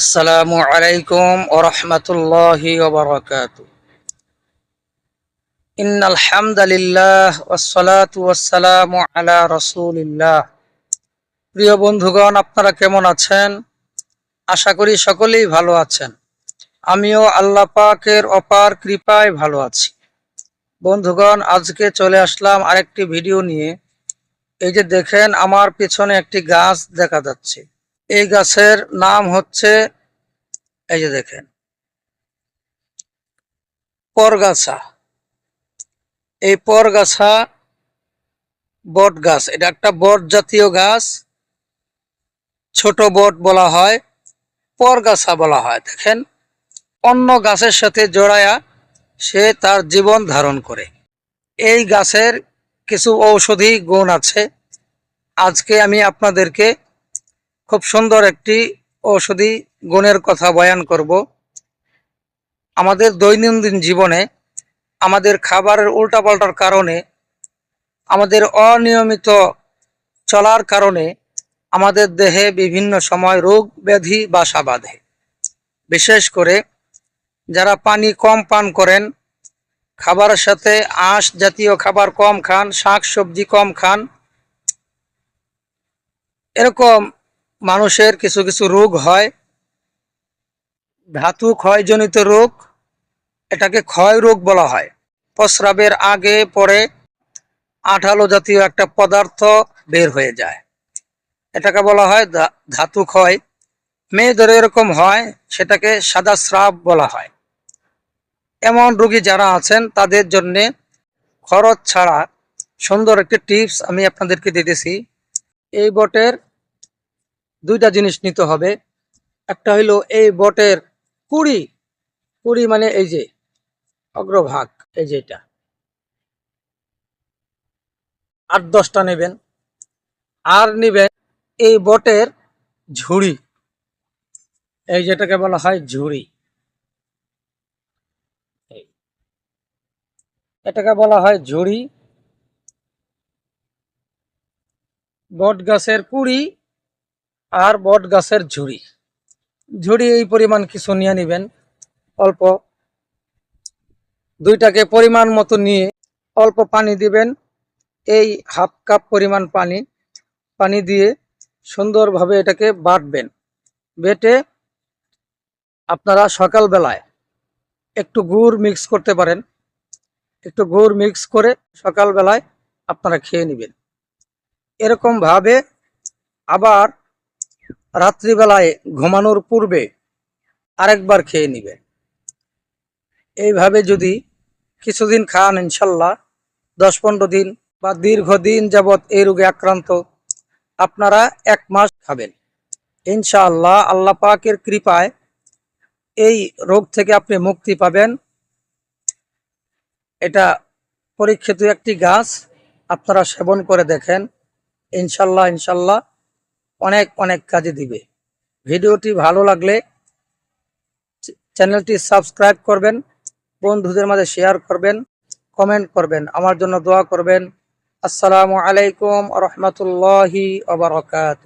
আসসালামু আলাইকুম ওরহমতুল্লাহি ওবরাকাতু ইন আলহামদুলিল্লাহ ওয়াসসালাতু ওয়াসসালামু আলা রাসূলিল্লাহ। প্রিয় বন্ধুগণ, আপনারা কেমন আছেন? আশা করি সকলেই ভালো আছেন। আমিও আল্লাহ পাকের অপার কৃপায় ভালো আছি। বন্ধুগণ, আজকে চলে আসলাম আরেকটি ভিডিও নিয়ে। এই যে দেখেন, আমার পিছনে একটি গাছ দেখা যাচ্ছে। এই গাছের নাম হচ্ছে, এই যে দেখেন, পরগাছা। এই পরগাছা বট গাছ, এটা একটা বট জাতীয় গাছ, ছোট বট বলা হয়, পরগাছা বলা হয়। দেখেন, অন্য গাছের সাথে জড়ায়া সে তার জীবন ধারণ করে। এই গাছের কিছু ঔষধি গুণ আছে। আজকে আমি আপনাদেরকে খুব সুন্দর একটি ঔষধি গুণের কথা বয়ান করব। আমাদের দৈনন্দিন জীবনে আমাদের খাবারের উল্টাপাল্টার কারণে, আমাদের অনিয়মিত চলার কারণে আমাদের দেহে বিভিন্ন সময় রোগ, ব্যাধি, বাসা বাঁধে। বিশেষ করে যারা পানি কম পান করেন, খাবারের সাথে আঁশ জাতীয় খাবার কম খান শাক সবজি কম খান, এরকম মানুষের কিছু কিছু রোগ হয়। ধাতু ক্ষয়জনিত রোগ, এটাকে ক্ষয় রোগ বলা হয়। প্রস্রাবের আগে পরে আঠালো জাতীয় একটা পদার্থ বের হয়ে যায়। এটাকে বলা হয় ধাতু ক্ষয়। মেয়েদের এরকম হয়, সেটাকে সাদা স্রাব বলা হয়। এমন রোগী যারা আছেন, তাদের জন্যে খরচ ছাড়া সুন্দর একটি টিপস আমি আপনাদেরকে দিতেছি। এই বটের দুইটা জিনিস নিতে হবে। একটা হইল এই বটের কুড়ি কুড়ি মানে এই যে অগ্রভাগ, এই যে এটা। আট দশটা নেবেন। আর নেবেন এই বটের ঝুড়ি, এই যেটাকে বলা হয় ঝুড়ি। এটাকে বলা হয় ঝুড়ি। বট গাছের কুড়ি আর বট গাছের ঝুড়ি। ঝুড়ি এই পরিমাণ কিছু নিয়ে নেবেন। অল্প দুইটাকে পরিমাণ মতো নিয়ে অল্প পানি দিবেন। এই হাফ কাপ পরিমাণ পানি পানি দিয়ে সুন্দরভাবে এটাকে বাটবেন। বেটে আপনারা সকালবেলায় একটু গুড় মিক্স করতে পারেন। একটু গুড় মিক্স করে সকালবেলায় আপনারা খেয়ে নেবেন। এরকম ভাবে আবার রাত্রিবেলায় ঘুমানোর পূর্বে আরেকবার খেয়ে নিবে। এইভাবে যদি কিছুদিন খান ইনশাল্লাহ দশ পনেরো দিন বা দীর্ঘদিন যাবৎ এই রোগে আক্রান্ত, আপনারা এক মাস খাবেন। ইনশাআল্লাহ আল্লাহ পাকের কৃপায় এই রোগ থেকে আপনি মুক্তি পাবেন। এটা পরীক্ষিত একটি গাছ, আপনারা সেবন করে দেখেন। ইনশাল্লাহ ইনশাল্লাহ অনেক অনেক কাজে দিবে। ভিডিওটি ভালো লাগলে চ্যানেলটি সাবস্ক্রাইব করবেন, বন্ধুদের মাঝে শেয়ার করবেন, কমেন্ট করবেন, আমার জন্য দোয়া করবেন। আসসালামু আলাইকুম রহমতুল্লাহি আবরকাত